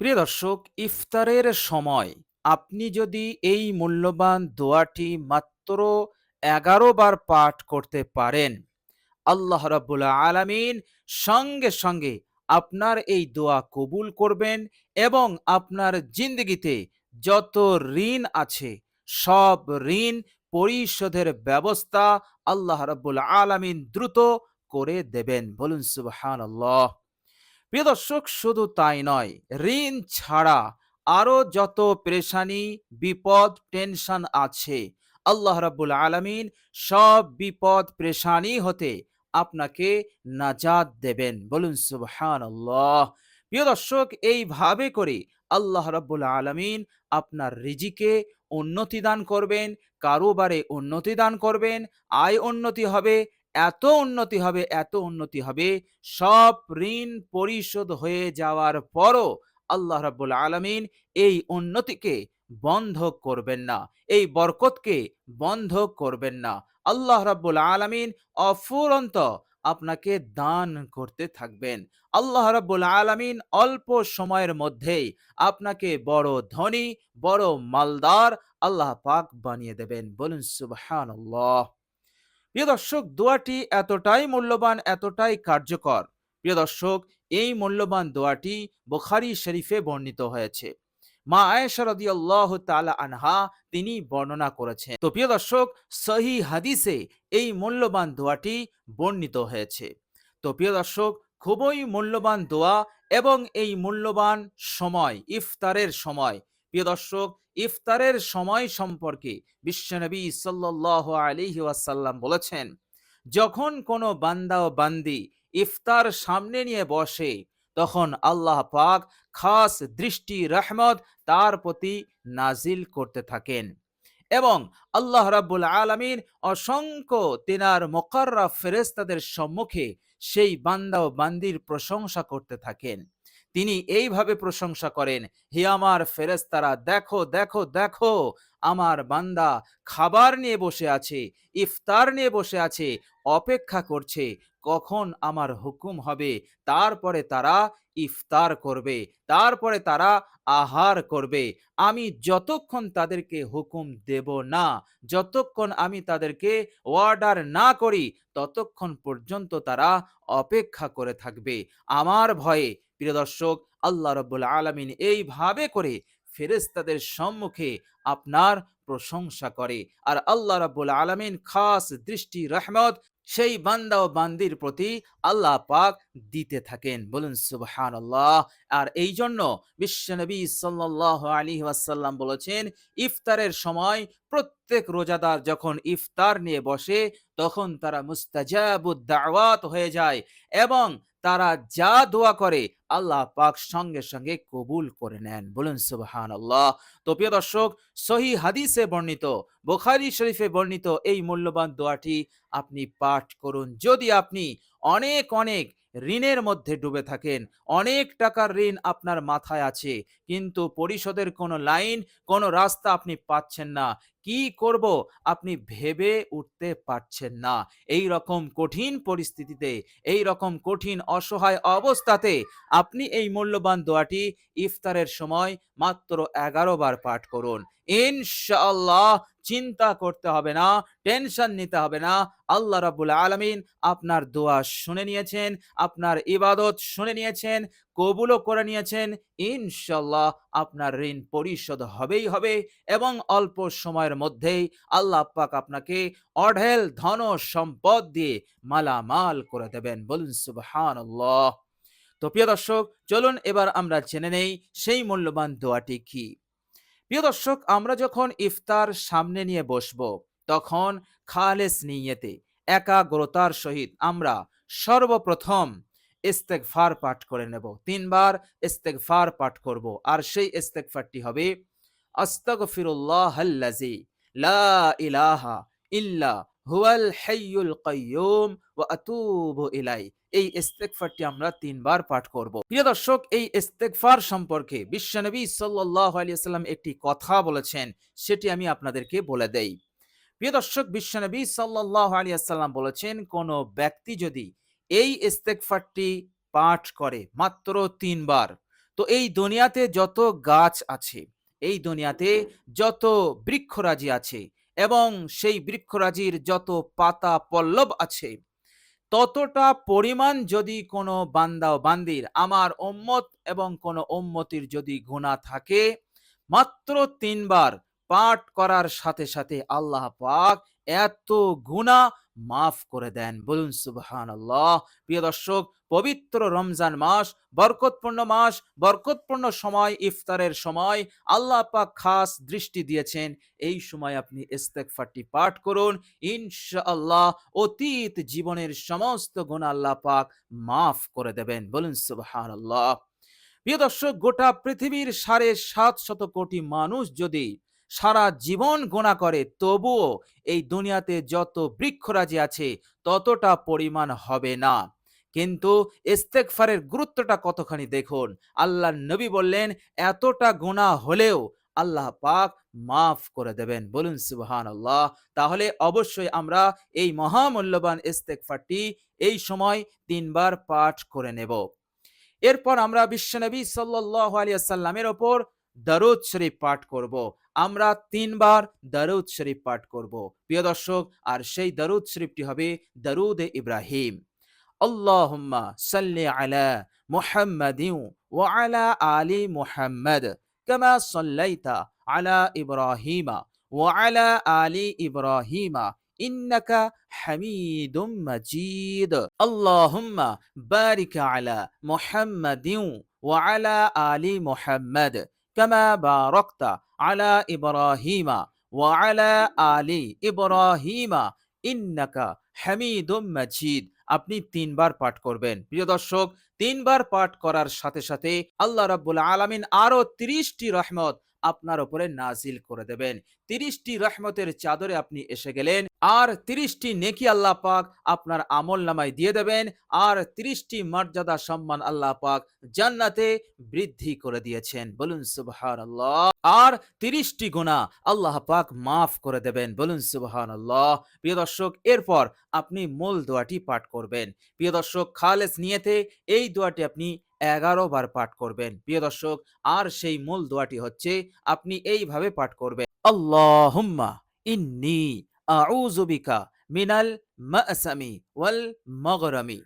প্রিয় দর্শক, ইফতারের সময় আপনি যদি এই মূল্যবান দোয়াটি মাত্র এগারো বার পাঠ করতে পারেন, আল্লাহ রাব্বুল আলামিন সঙ্গে সঙ্গে আপনার এই দোয়া কবুল করবেন এবং আপনার জিন্দগিতে যত ঋণ আছে, সব ঋণ পরিশোধের ব্যবস্থা আল্লাহ রাব্বুল আলামিন দ্রুত করে দেবেন। বলুন সুবহানাল্লাহ। প্রিয় দর্শক, শুধু তাই নয়, ঋণ ছাড়া আরও যত পেরেশানি, বিপদ, টেনশন আছে, আল্লাহ রাব্বুল আলামিন সব বিপদ, পেরেশানি হতে আপনাকে নাজাদ দেবেন। বলুন, সুবহানাল্লাহ। প্রিয় দর্শক, এইভাবে করে আল্লাহ রাব্বুল আলমিন আপনার রিজিকে উন্নতি দান করবেন, কারোবারে উন্নতি দান করবেন, আয় উন্নতি হবে এত উন্নতি হবে, এত উন্নতি হবে, সব ঋণ পরিশোধ হয়ে যাওয়ার পরও আল্লাহ রাব্বুল আলামিন এই উন্নতিকে বন্ধ করবেন না, এই বরকতকে বন্ধ করবেন না। আল্লাহ রাব্বুল আলামিন অফুরন্ত আপনাকে দান করতে থাকবেন। আল্লাহ রাব্বুল আলামিন অল্প সময়ের মধ্যেই আপনাকে বড় ধনী, বড় মালদার আল্লাহ পাক বানিয়ে দেবেন। বলুন সুবহানাল্লাহ। প্রিয় দর্শক, দোয়াটি এতটাই মূল্যবান, এতটাই কার্যকর। প্রিয় দর্শক, এই মূল্যবান দোয়াটি বুখারী শরীফে বর্ণিত হয়েছে। মা আয়েশা রাদিয়াল্লাহু তাআলা আনহা তিনি বর্ণনা করেছেন। তো প্রিয় দর্শক, সহি হাদিসে এই মূল্যবান দোয়াটি বর্ণিত হয়েছে। তো প্রিয় দর্শক, খুবই মূল্যবান দোয়া এবং এই মূল্যবান সময়, ইফতারের সময় প্রিয় দর্শক, ইফতারের সময় সম্পর্কে বিশ্বনবী সাল্লাহ আলিহি ওয়াসাল্লাম বলেছেন, যখন কোনো বান্দা ও বান্দি ইফতার সামনে নিয়ে বসে, তখন আল্লাহ পাক খাস দৃষ্টি, রহমত তার প্রতি নাজিল করতে থাকেন এবং আল্লাহ রাব্বুল আলামিন অসংখ্য তিনার মোকাররা ফেরেস্তাদের সম্মুখে সেই বান্দা ও বান্দির প্রশংসা করতে থাকেন। তিনি এইভাবে প্রশংসা করেন হে আমার ফেরেস্তারা দেখো দেখো দেখো আমার বান্দা খাবার নিয়ে বসে আছে, ইফতার নিয়ে বসে আছে, অপেক্ষা করছে, কখন আমার হুকুম হবে? তারপরে তারা ইফতার করবে, তারপরে তারা আহার করবে। আমি যতক্ষণ তাদেরকে হুকুম দেব না, যতক্ষণ আমি তাদেরকে অর্ডার না করি, ততক্ষণ পর্যন্ত তারা অপেক্ষা করে থাকবে। আমার ভয়ে, প্রিয় দর্শক, আল্লাহ রব্বুল আলমিন এইভাবে করে ফেরেস্তাদের সম্মুখে আপনার প্রশংসা করে। আর আল্লাহ রাব্বুল আলমিন খাস দৃষ্টি, রহমত সেই বান্দা ও বান্দির প্রতি আল্লাহ পাক দিতে থাকেন। বলুন সুবহান আল্লাহ আর এই জন্য বিশ্বনবী সাল্লাহ আলী ওয়াসাল্লাম বলেছেন, ইফতারের সময় প্রত্যেক রোজাদার যখন ইফতার নিয়ে বসে, তখন তারা মুস্তাজাবুদ দাওয়াত হয়ে যায় এবং তারা যা দোয়া করে, আল্লাহ পাক সঙ্গে সঙ্গে কবুল করে নেন। বলুন সুবহান আল্লাহ তো প্রিয় দর্শক, সহি হাদিসে বর্ণিত, বোখারি শরীফে বর্ণিত এই মূল্যবান দোয়াটি আপনি পাঠ করুন। যদি আপনি অনেক অনেক ঋণের মধ্যে ডুবে থাকেন, অনেক টাকার ঋণ আপনার মাথায় আছে, কিন্তু পরিশোধের কোনো লাইন, কোনো রাস্তা আপনি পাচ্ছেন না কি করব আপনি ভেবে উঠতে পারছেন না। এই রকম কঠিন পরিস্থিতিতে, এই রকম কঠিন অসহায় অবস্থাতে আপনি এই মূল্যবান দোয়াটি ইফতারের সময় মাত্র এগারো বার পাঠ করুন। ইনশাআল্লাহ চিন্তা করতে হবে না, টেনশন নিতে হবে না। আল্লাহ রাবুল আলমিন আপনার দোয়া শুনে নিয়েছেন, আপনার ইবাদত শুনে নিয়েছেন কবুলও করে নিয়েছেন। ইনশাল্লাহ আপনার ঋণ পরিশোধ হবেই হবে এবং অল্প সময়ের মধ্যেই আল্লাহ পাক আপনাকে অঢেল ধন সম্পদ দিয়ে মালামাল করে দেবেন। বলুন সুবহান তো প্রিয় দর্শক, চলুন এবার আমরা জেনে নেই সেই মূল্যবান দোয়াটি কি। প্রিয় দর্শক, আমরা যখন ইফতার সামনে নিয়ে বসব, তখন খালেস নিয়েতে, একাগ্রতার সহিত আমরা সর্বপ্রথম ইস্তেকফার পাঠ করে নেব। তিনবার ইস্তেকফার পাঠ করব। আর সেই ইস্তেকফারটি হবে লা ইলাহা ইল্লা হুয়াল হাইয়ুল কাইয়ুম ওয়া আতুবু ইলাই এই ইস্তেকফারটি আমরা তিনবার পাঠ করব। প্রিয় দর্শক, এই ইস্তেকফার সম্পর্কে বিশ্বনবী সাল্লাল্লাহু আলাইহি সাল্লাম একটি কথা বলেছেন, সেটি আমি আপনাদেরকে বলে দেই। প্রিয় দর্শক, বিশ্বনবী সাল্লাল্লাহু আলাইহি সাল্লাম বলেছেন, কোন ব্যক্তি যদি এই ইস্তেকফারটি পাঠ করে মাত্র তিনবার। তো এই দুনিয়াতে যত গাছ আছে, এই দুনিয়াতে যত বৃক্ষরাজি আছে এবং সেই বৃক্ষরাজির যত পাতা পল্লব আছে, ততটা পরিমাণ যদি কোনো বান্দা ও বান্দির, আমার উম্মত এবং কোনো উম্মতির যদি গুনাহ থাকে, মাত্র তিনবার পাঠ করার সাথে সাথে আল্লাহ পাক এত গুনাহ মাফ করে দেন। বলুন, সুবহানাল্লাহ। প্রিয় দর্শক, পবিত্র রমজান মাস, বরকতপূর্ণ মাস, বরকতপূর্ণ সময়, ইফতারের সময়। আল্লাহ পাক খাস দৃষ্টি দিয়েছেন। এই সময় আপনি ইস্তেগফারটি পাঠ করুন। ইনশাআল্লাহ অতীত জীবনের সমস্ত গুনাহ আল্লাহ পাক মাফ করে দেবেন। বলুন, সুবহানাল্লাহ। প্রিয় দর্শক, গোটা পৃথিবীর সাড়ে সাত শত কোটি মানুষ যদি সারা জীবন গোনা করে, তবুও এই দুনিয়াতে যত বৃক্ষরাজি আছে, ততটা পরিমাণ হবে না। কিন্তু ইস্তেগফারের গুরুত্বটা কতখানি দেখুন? আল্লাহ নবী বললেন, এতটা গোনা হলেও আল্লাহ পাক মাফ করে দেবেন। বলুন সুবহান আল্লাহ তাহলে অবশ্যই আমরা এই মহামূল্যবান ইস্তেগফারটি এই সময় তিনবার পাঠ করে নেব। এরপর আমরা বিশ্বনবী সাল্লাল্লাহু আলাইহি সাল্লামের ওপর দরুদ শরীফ পাঠ করব। আমরা তিনবার দরুদ শরীফ পাঠ করব। প্রিয় দর্শক, আর সেই দরুদ শরীফটি হবে দরুদ ইব্রাহিম। আল্লাহুম্মা সাল্লি আলা মুহাম্মাদিন ওয়া আলা আলি মুহাম্মাদ কামা সাল্লাইতা আলা ইব্রাহিমা ওয়া আলা আলি ইব্রাহিমা ইন্নাকা হামিদুম মাজিদ। আল্লাহুম্মা বারিক আলা মুহাম্মাদিন ওয়া আলা মুহাম্মাদ কামা বারাকতা আলা ইব্রাহিমা ওয়া আলা আলি ইব্রাহিমা ইন্নাকা হামিদুম মাজিদ আপনি তিনবার পাঠ করবেন। প্রিয় দর্শক, তিনবার পাঠ করার সাথে সাথে আল্লাহ রাব্বুল আলামিন আরও ত্রিশটি রহমত আপনার উপরে নাজিল করে দেবেন। তিরিশটি রহমতের চাদরে আপনি এসে গেলেন, আর তিরিশটি নেকি আল্লাহ পাক আপনার আমল নামায় দিয়ে দেবেন, আর তিরিশটি মর্যাদা সম্মান আল্লাহ পাক জান্নাতে বৃদ্ধি করে দিয়েছেন। বলুন সুবহান আল্লাহ আর তিরিশটি গুণা আল্লাহ পাক মাফ করে দেবেন। বলুন সুবহান আল্লাহ প্রিয় দর্শক, এরপর আপনি মূল দোয়াটি পাঠ করবেন। প্রিয় দর্শক, খালেস নিয়েতে এই দোয়াটি আপনি এগারো বার পাঠ করবেন। প্রিয় দর্শক, আর সেই মূল দোয়াটি হচ্ছে, আপনি এইভাবে পাঠ করবেন, আল্লাহুম্মা ইন্নি আউযু বিকা মিনাল মাসামি ওয়াল মাগরামি।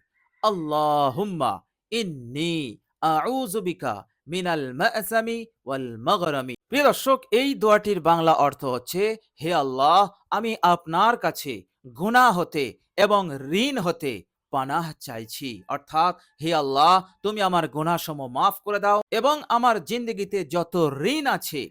আল্লাহুম্মা ইন্নি আউযু বিকা মিনাল মাসামি ওয়াল মাগরামি। প্রিয় দর্শক, এই দোয়াটির বাংলা অর্থ হচ্ছে, হে আল্লাহ, আমি আপনার কাছে গুনাহ হতে এবং ঋণ হতে পানাহ চাইছি। অর্থাৎ, হে আল্লাহ, তুমি আমার গুনাহসমূহ মাফ করে দাও এবং আমার জিন্দগিতে যত ঋণ আছে,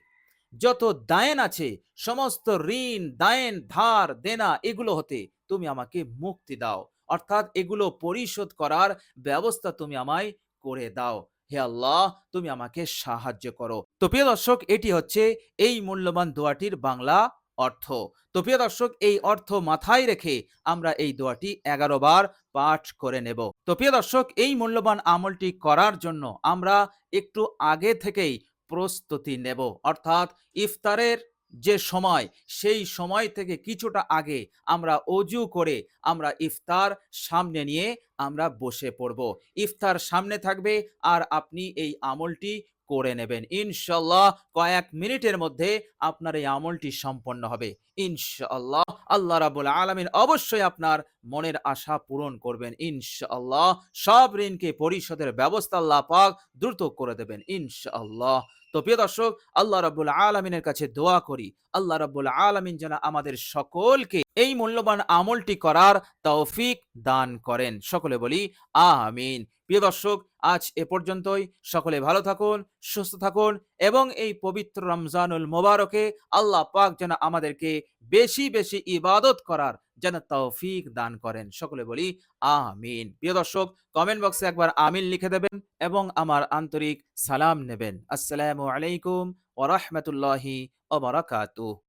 যত দায়েন আছে, সমস্ত ঋণ, দায়েন, ধার, দেনা এগুলো হতে তুমি আমাকে মুক্তি দাও। অর্থাৎ, এগুলো পরিশোধ করার ব্যবস্থা তুমি আমায় করে দাও। হে আল্লাহ, তুমি আমাকে সাহায্য করো। তো প্রিয় দর্শক, এটি হচ্ছে এই মূল্যবান দোয়াটির বাংলা অর্থ। তো প্রিয় দর্শক, এই অর্থ মাথায় রেখে আমরা এই দোয়াটি এগারো বার পাঠ করে নেব। তো প্রিয় দর্শক, এই মূল্যবান আমলটি করার জন্য আমরা একটু আগে থেকেই প্রস্তুতি নেব। অর্থাৎ ইফতারের যে সময়, সেই সময় থেকে কিছুটা আগে আমরা অজু করে আমরা ইফতার সামনে নিয়ে আমরা বসে পড়ব। ইফতার সামনে থাকবে আর আপনি এই আমলটি করে নেবেন। ইনশাল্লাহ কয়েক মিনিটের মধ্যে আপনার এই আমলটি সম্পন্ন হবে। ইনশাল্লাহ আল্লাহ রাবুল আলমিন অবশ্যই আপনার মনের আশা পূরণ করবেন। ইনশাল্লাহ সব ঋণকে পরিশোধের ব্যবস্থা আল্লাহ পাক দ্রুত করে দেবেন। ইনশাআল্লাহ তো প্রিয় দর্শক, আল্লাহ রাবুল আলমিনের কাছে দোয়া করি। আল্লাহ রাবুল আলমিন যেন আমাদের সকলকে এই মূল্যবান আমলটি করার তৌফিক দান করেন। সকলে বলি, আমিন। প্রিয় দর্শক, আজ এ পর্যন্তই। সকলে ভালো থাকুন, সুস্থ থাকুন। এবং এই পবিত্র রমজানুল মোবারকে আল্লাহ পাক যেন আমাদেরকে বেশি বেশি ইবাদত করার যেন তৌফিক দান করেন। সকলে বলি, আমিন। প্রিয় দর্শক কমেন্ট বক্সে একবার আমিন লিখে দেবেন এবং আমার আন্তরিক সালাম নেবেন। আসসালামু আলাইকুম ওরহমতুল্লাহি ওবরাকাতুহ